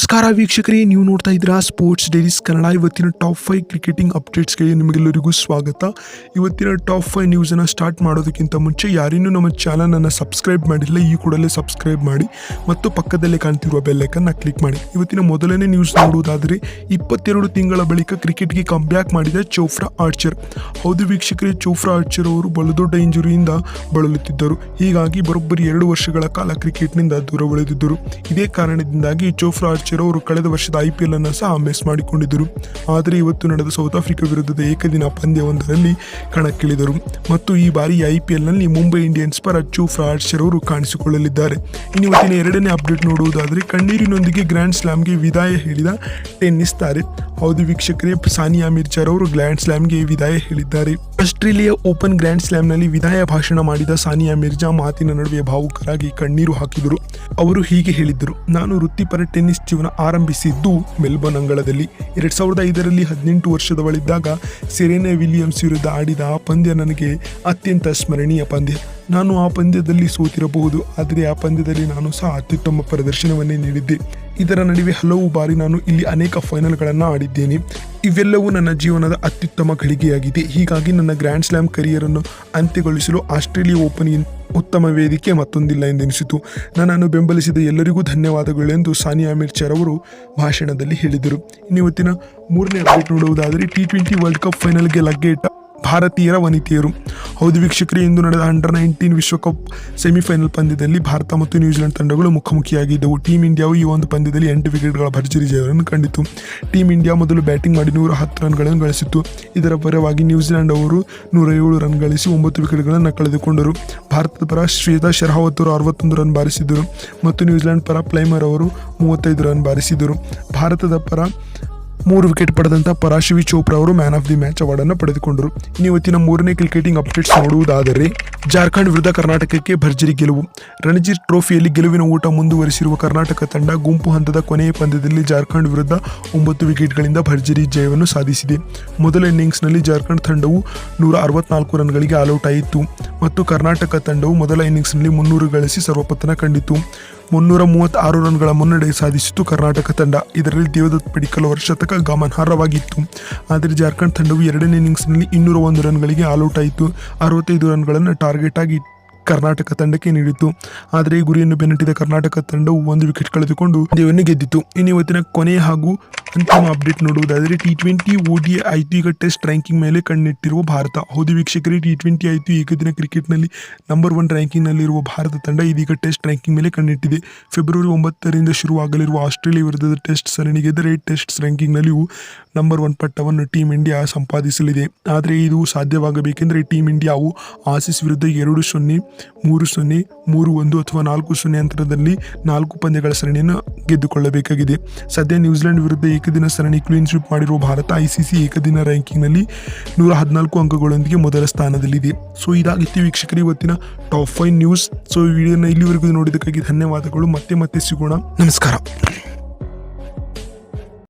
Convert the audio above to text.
ನಮಸ್ಕಾರ ವೀಕ್ಷಕರೇ, ನೀವು ನೋಡ್ತಾ ಇದ್ದೀರಾ ಸ್ಪೋರ್ಟ್ಸ್ ಡೈರೀಸ್ ಕನ್ನಡ. ಇವತ್ತಿನ ಟಾಪ್ ಫೈವ್ ಕ್ರಿಕೆಟಿಂಗ್ ಅಪ್ಡೇಟ್ಸ್ಗೆ ನಿಮಗೆಲ್ಲರಿಗೂ ಸ್ವಾಗತ. ಇವತ್ತಿನ ಟಾಪ್ ಫೈವ್ ನ್ಯೂಸನ್ನು ಸ್ಟಾರ್ಟ್ ಮಾಡೋದಕ್ಕಿಂತ ಮುಂಚೆ ಯಾರಿನ್ನೂ ನಮ್ಮ ಚಾನಲನ್ನು ಸಬ್ಸ್ಕ್ರೈಬ್ ಮಾಡಿಲ್ಲ, ಈ ಕೂಡಲೇ ಸಬ್ಸ್ಕ್ರೈಬ್ ಮಾಡಿ. ಮತ್ತು ಪಕ್ಕದಲ್ಲೇ ಕಾಣ್ತಿರುವ ಬೆಲ್ಲೈಕನ್ನ ಕ್ಲಿಕ್ ಮಾಡಿ. ಇವತ್ತಿನ ಮೊದಲನೇ ನ್ಯೂಸ್ ನೋಡುವುದಾದರೆ, ಇಪ್ಪತ್ತೆರಡು ತಿಂಗಳ ಬಳಿಕ ಕ್ರಿಕೆಟ್ಗೆ ಬ್ಯಾಕ್ ಮಾಡಿದ ಚೋಫ್ರಾ ಆರ್ಚರ್. ಹೌದು ವೀಕ್ಷಕರೇ ಚೋಫ್ರಾ ಆರ್ಚರ್ ಅವರು ಬಲುದೊಡ್ಡ ಇಂಜುರಿಯಿಂದ ಬಳಲುತ್ತಿದ್ದರು. ಹೀಗಾಗಿ ಬರೋಬ್ಬರಿ ಎರಡು ವರ್ಷಗಳ ಕಾಲ ಕ್ರಿಕೆಟ್ನಿಂದ ದೂರ ಉಳಿದಿದ್ದರು ಇದೇ ಕಾರಣದಿಂದಾಗಿ ಚೋಫ್ರಾ ಆರ್ಚರ್ ಅವರು ಕಳೆದ ವರ್ಷದ ಐ ಪಿ ಎಲ್ ಅನ್ನು ಸಹ ಮಿಸ್ ಮಾಡಿಕೊಂಡಿದ್ದರು. ಆದರೆ ಇವತ್ತು ನಡೆದ ಸೌತ್ ಆಫ್ರಿಕಾ ವಿರುದ್ಧದ ಏಕದಿನ ಪಂದ್ಯವೊಂದರಲ್ಲಿ ಕಣಕ್ಕಿಳಿದರು. ಮತ್ತು ಈ ಬಾರಿ ಐ ಪಿ ಎಲ್ನಲ್ಲಿ ಮುಂಬೈ ಇಂಡಿಯನ್ಸ್ ಪರ ಚೂಫ್ರಾ ಆರ್ಚರ್ ಅವರು ಕಾಣಿಸಿಕೊಳ್ಳಲಿದ್ದಾರೆ. ಇನ್ನು ಇವತ್ತಿನ ಎರಡನೇ ಅಪ್ಡೇಟ್ ನೋಡುವುದಾದರೆ ಕಣ್ಣೀರಿನೊಂದಿಗೆ ಗ್ರ್ಯಾಂಡ್ ಸ್ಲಾಮ್ಗೆ ವಿದಾಯ ಹೇಳಿದ ಟೆನ್ನಿಸ್ ತಾರೆ. ಹೌದು ವೀಕ್ಷಕರೇ, ಸಾನಿಯಾ ಮಿರ್ಜಾರ್ ಅವರು ಗ್ರ್ಯಾಂಡ್ ಸ್ಲಾಮ್ಗೆ ವಿದಾಯ ಹೇಳಿದ್ದಾರೆ. ಆಸ್ಟ್ರೇಲಿಯಾ ಓಪನ್ ಗ್ರ್ಯಾಂಡ್ ಸ್ಲಾಮ್ನಲ್ಲಿ ವಿದಾಯ ಭಾಷಣ ಮಾಡಿದ ಸಾನಿಯಾ ಮಿರ್ಜಾ ಮಾತಿನ ನಡುವೆ ಭಾವುಕರಾಗಿ ಕಣ್ಣೀರು ಹಾಕಿದರು. ಅವರು ಹೀಗೆ ಹೇಳಿದ್ದರು, ನಾನು ವೃತ್ತಿಪರ ಟೆನ್ನಿಸ್ ಜೀವನ ಆರಂಭಿಸಿದ್ದು ಮೆಲ್ಬರ್ನ್ ಅಂಗಳದಲ್ಲಿ. ಎರಡ್ ಸಾವಿರದ ಐದರಲ್ಲಿ ಹದಿನೆಂಟು ವರ್ಷದವಳಿದ್ದಾಗ ಸೆರೆನಾ ವಿಲಿಯಮ್ಸ್ ವಿರುದ್ಧ ಆಡಿದ ಆ ಪಂದ್ಯ ನನಗೆ ಅತ್ಯಂತ ಸ್ಮರಣೀಯ ಪಂದ್ಯ. ನಾನು ಆ ಪಂದ್ಯದಲ್ಲಿ ಸೋತಿರಬಹುದು, ಆದರೆ ಆ ಪಂದ್ಯದಲ್ಲಿ ನಾನು ಸಹ ಅತ್ಯುತ್ತಮ ಪ್ರದರ್ಶನವನ್ನೇ ನೀಡಿದ್ದೆ. ಇದರ ನಡುವೆ ಹಲವು ಬಾರಿ ನಾನು ಇಲ್ಲಿ ಅನೇಕ ಫೈನಲ್ಗಳನ್ನು ಆಡಿದ್ದೇನೆ. ಇವೆಲ್ಲವೂ ನನ್ನ ಜೀವನದ ಅತ್ಯುತ್ತಮ ಘಳಿಗೆಯಾಗಿದೆ. ಹೀಗಾಗಿ ನನ್ನ ಗ್ರ್ಯಾಂಡ್ ಸ್ಲ್ಯಾಮ್ ಕರಿಯರನ್ನು ಅಂತ್ಯಗೊಳಿಸಲು ಆಸ್ಟ್ರೇಲಿಯಾ ಓಪನ್ ಉತ್ತಮ ವೇದಿಕೆ ಮತ್ತೊಂದಿಲ್ಲ ಎಂದೆನಿಸಿತು. ನನ್ನನ್ನು ಬೆಂಬಲಿಸಿದ ಎಲ್ಲರಿಗೂ ಧನ್ಯವಾದಗಳು ಎಂದು ಸಾನಿಯಾ ಮಿರ್ಚರ್ ಅವರು ಭಾಷಣದಲ್ಲಿ ಹೇಳಿದರು. ಇವತ್ತಿನ ಮೂರನೇ ಅಪ್ಡೇಟ್ ನೋಡುವುದಾದರೆ ಟಿ ಟ್ವೆಂಟಿ ವರ್ಲ್ಡ್ ಕಪ್ ಫೈನಲ್ಗೆ ಲಗ್ಗೆ ಇಟ್ಟ ಭಾರತೀಯರ ವನಿತೆಯರು. ಹೌದು ವೀಕ್ಷಕರೇ, ಇಂದು ನಡೆದ ಅಂಡರ್ ನೈನ್ಟೀನ್ ವಿಶ್ವಕಪ್ ಸೆಮಿಫೈನಲ್ ಪಂದ್ಯದಲ್ಲಿ ಭಾರತ ಮತ್ತು ನ್ಯೂಜಿಲೆಂಡ್ ತಂಡಗಳು ಮುಖಾಮುಖಿಯಾಗಿದ್ದವು. ಟೀಮ್ ಇಂಡಿಯಾವು ಈ ಒಂದು ಪಂದ್ಯದಲ್ಲಿ ಎಂಟು ವಿಕೆಟ್ಗಳ ಭರ್ಜರಿ ಜಯವನ್ನು ಕಂಡಿತು ಟೀಮ್ ಇಂಡಿಯಾ ಮೊದಲು ಬ್ಯಾಟಿಂಗ್ ಮಾಡಿ ನೂರ ಹತ್ತು ರನ್ಗಳನ್ನು ಗಳಿಸಿತು ಇದರ ಪರವಾಗಿ ನ್ಯೂಜಿಲೆಂಡ್ ಅವರು ನೂರ ಏಳು ರನ್ ಗಳಿಸಿ ಒಂಬತ್ತು ವಿಕೆಟ್ಗಳನ್ನು ಕಳೆದುಕೊಂಡರು. ಭಾರತದ ಪರ ಶ್ವೇತಾ ಶೆರಾವತ್ ಅವರು ಅರವತ್ತೊಂದು ರನ್ ಬಾರಿಸಿದರು ಮತ್ತು ನ್ಯೂಜಿಲೆಂಡ್ ಪರ ಪ್ಲೈಮರ್ ಅವರು ಮೂವತ್ತೈದು ರನ್ ಬಾರಿಸಿದರು ಭಾರತದ ಪರ ಮೂರು ವಿಕೆಟ್ ಪಡೆದಂಥ ಪರಾಶಿವಿ ಚೋಪ್ರಾ ಅವರು ಮ್ಯಾನ್ ಆಫ್ ದಿ ಮ್ಯಾಚ್ ಅವಾರ್ಡನ್ನು ಪಡೆದುಕೊಂಡರು. ಇನ್ನು ಇವತ್ತಿನ ಮೂರನೇ ಕ್ರಿಕೆಟಿಂಗ್ ಅಪ್ಡೇಟ್ಸ್ ನೋಡುವುದಾದರೆ, ಜಾರ್ಖಂಡ್ ವಿರುದ್ಧ ಕರ್ನಾಟಕಕ್ಕೆ ಭರ್ಜರಿ ಗೆಲುವು. ರಣಜಿ ಟ್ರೋಫಿಯಲ್ಲಿ ಗೆಲುವಿನ ಊಟ ಮುಂದುವರಿಸಿರುವ ಕರ್ನಾಟಕ ತಂಡ ಗುಂಪು ಹಂತದ ಕೊನೆಯ ಪಂದ್ಯದಲ್ಲಿ ಜಾರ್ಖಂಡ್ ವಿರುದ್ಧ ಒಂಬತ್ತು ವಿಕೆಟ್ಗಳಿಂದ ಭರ್ಜರಿ ಜಯವನ್ನು ಸಾಧಿಸಿದೆ. ಮೊದಲ ಇನ್ನಿಂಗ್ಸ್ನಲ್ಲಿ ಜಾರ್ಖಂಡ್ ತಂಡವು ನೂರ ಅರವತ್ನಾಲ್ಕು ರನ್ಗಳಿಗೆ ಆಲ್ಔಟ್ ಆಯಿತು. ಮತ್ತು ಕರ್ನಾಟಕ ತಂಡವು ಮೊದಲ ಇನ್ನಿಂಗ್ಸ್ನಲ್ಲಿ ಮುನ್ನೂರು ಗಳಿಸಿ ಸರ್ವಪತನ ಕಂಡಿತು. ಮುನ್ನೂರ ಮೂವತ್ತಾರು ರನ್ಗಳ ಮುನ್ನಡೆ ಸಾಧಿಸಿತು ಕರ್ನಾಟಕ ತಂಡ. ಇದರಲ್ಲಿ ದೇವದತ್ ಪಡಿಕಲ್ ಅವರ ಶತಕ ಗಮನಾರ್ಹವಾಗಿತ್ತು. ಆದರೆ ಜಾರ್ಖಂಡ್ ತಂಡವು ಎರಡನೇ ಇನ್ನಿಂಗ್ಸ್ನಲ್ಲಿ ಇನ್ನೂರ ಒಂದು ರನ್ಗಳಿಗೆ ಆಲ್ಔಟ್ ಆಯಿತು ಅರವತ್ತೈದು ರನ್ಗಳನ್ನು ಟಾರ್ಗೆಟ್ ಆಗಿ ಕರ್ನಾಟಕ ತಂಡಕ್ಕೆ ನೀಡಿತು ಆದರೆ ಈ ಗುರಿಯನ್ನು ಬೆನ್ನಟ್ಟಿದ ಕರ್ನಾಟಕ ತಂಡವು ಒಂದು ವಿಕೆಟ್ ಕಳೆದುಕೊಂಡು ಪಂದ್ಯವನ್ನು ಗೆದ್ದಿತು ಇನ್ನು ಇವತ್ತಿನ ಕೊನೆಯ ಹಾಗೂ ಅಂತಿಮ ಅಪ್ಡೇಟ್ ನೋಡುವುದಾದರೆ ಟಿ ಟ್ವೆಂಟಿ ಓಡಿ ಐದು ಈಗ ಟೆಸ್ಟ್ ರ್ಯಾಂಕಿಂಗ್ ಮೇಲೆ ಕಣ್ಣಿಟ್ಟಿರುವ ಭಾರತ. ಹೌದು ವೀಕ್ಷಕರೇ ಟಿ ಟ್ವೆಂಟಿ ಆಯಿತು ಏಕದಿನ ಕ್ರಿಕೆಟ್ನಲ್ಲಿ ನಂಬರ್ ಒನ್ ರ್ಯಾಂಕಿಂಗ್ನಲ್ಲಿರುವ ಭಾರತ ತಂಡ ಇದೀಗ ಟೆಸ್ಟ್ ರ್ಯಾಂಕಿಂಗ್ ಮೇಲೆ ಕಣ್ಣಿಟ್ಟಿದೆ. ಫೆಬ್ರವರಿ ಒಂಬತ್ತರಿಂದ ಶುರುವಾಗಲಿರುವ ಆಸ್ಟ್ರೇಲಿಯಾ ವಿರುದ್ಧದ ಟೆಸ್ಟ್ ಸರಣಿ ಗೆದ್ದರೆ ಟೆಸ್ಟ್ ರ್ಯಾಂಕಿಂಗ್ನಲ್ಲಿಯೂ ನಂಬರ್ ಒನ್ ಪಟ್ಟವನ್ನು ಟೀಮ್ ಇಂಡಿಯಾ ಸಂಪಾದಿಸಲಿದೆ. ಆದರೆ ಇದು ಸಾಧ್ಯವಾಗಬೇಕೆಂದರೆ ಟೀಮ್ ಇಂಡಿಯಾವು ಆಸೀಸ್ ವಿರುದ್ಧ ಎರಡು ಸೊನ್ನೆ, ಮೂರು ಸೊನ್ನೆ, ಮೂರು ಒಂದು ಅಥವಾ ನಾಲ್ಕು ಸೊನ್ನೆ ಅಂತರದಲ್ಲಿ ನಾಲ್ಕು ಪಂದ್ಯಗಳ ಸರಣಿಯನ್ನು ಗೆದ್ದುಕೊಳ್ಳಬೇಕಾಗಿದೆ. ಸದ್ಯ ನ್ಯೂಜಿಲೆಂಡ್ ವಿರುದ್ಧ ಏಕದಿನ ಸರಣಿ ಕ್ಲೀನ್ ಸ್ವೀಪ್ ಮಾಡಿರುವ ಭಾರತ ಐಸಿಸಿ ಏಕದಿನ ರ್ಯಾಂಕಿಂಗ್ನಲ್ಲಿ ನೂರ ಹದಿನಾಲ್ಕು ಅಂಕಗಳೊಂದಿಗೆ ಮೊದಲ ಸ್ಥಾನದಲ್ಲಿದೆ. ಸೊ, ಇದಾಗಿತ್ತು ವೀಕ್ಷಕರು, ಇವತ್ತಿನ ಟಾಪ್ ಫೈವ್ ನ್ಯೂಸ್. ಸೊ ವಿಡಿಯೋನ ಇಲ್ಲಿವರೆಗೂ ನೋಡಿದ್ದಕ್ಕಾಗಿ ಧನ್ಯವಾದಗಳು. ಮತ್ತೆ ಮತ್ತೆ ಸಿಗೋಣ. ನಮಸ್ಕಾರ.